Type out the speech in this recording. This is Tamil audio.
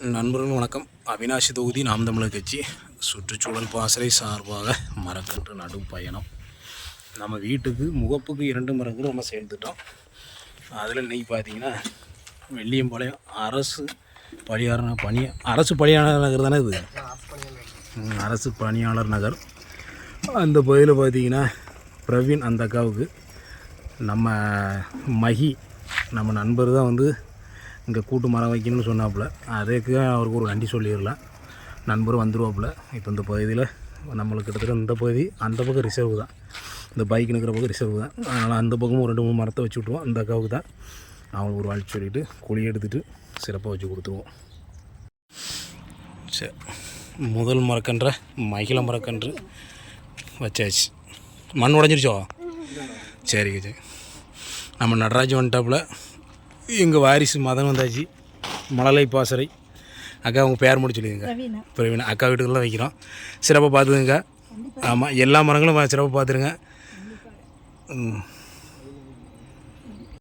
நண்பர்கள் வணக்கம். அவினாசி தொகுதி நாம் தமிழர் கட்சி சுற்றுச்சூழல் பாசறை சார்பாக மரக்கன்று நடும் பயணம். நம்ம வீட்டுக்கு முகப்புக்கு இரண்டு மரங்கள் நம்ம சேர்த்துட்டோம். அதில் இன்றைக்கி பார்த்தீங்கன்னா வெள்ளியம்பாளையம் அரசு பணியாளர் பணி அரசு பணியாளர் நகர் தானே இது? அரசு பணியாளர் நகர். அந்த பகுதியில் பார்த்தீங்கன்னா பிரவீன் அந்த அக்காவுக்கு நம்ம மகி நம்ம நண்பர் தான் வந்து இங்கே கூட்டு மரம் வைக்கணும்னு சொன்னாப்புல. அதுக்கு அவருக்கு ஒரு நன்றி சொல்லிடலாம். நண்பர் வந்துருவாப்புல. இப்போ இந்த பகுதியில் நம்மளுக்கு கிட்டத்தட்ட இந்த பகுதி அந்த பக்கம் ரிசர்வ் தான். இந்த பைக் நிற்கிற பக்கம் ரிசர்வ் தான். அதனால் அந்த பக்கமும் ஒரு ரெண்டு மூணு மரத்தை வச்சு விட்ருவோம் அந்த அக்காவுக்கு தான். அவங்களுக்கு ஒரு வாழ்த்து சொல்லிவிட்டு குழி எடுத்துகிட்டு சிறப்பாக வச்சு கொடுத்துருவோம். சரி முதல் மரக்கன்ற மகிழ மரக்கன்று வச்சாச்சு. மண் உடஞ்சிருச்சோ? சரிங்க சரி. நம்ம நடராஜ் வந்துட்டாப்புல. எங்கள் வாரிசு மதன் வந்தாச்சு. மழலை பாசறை. அக்கா உங்கள் பேர் மட்டும் சொல்லிடுங்க. பிரவீனா. அக்கா வீட்டுக்குள்ள வைக்கிறோம். சிறப்பாக பார்த்துக்குங்க. ஆமாம் எல்லா மரங்களும் சிறப்பாக பார்த்துருங்க. ம்.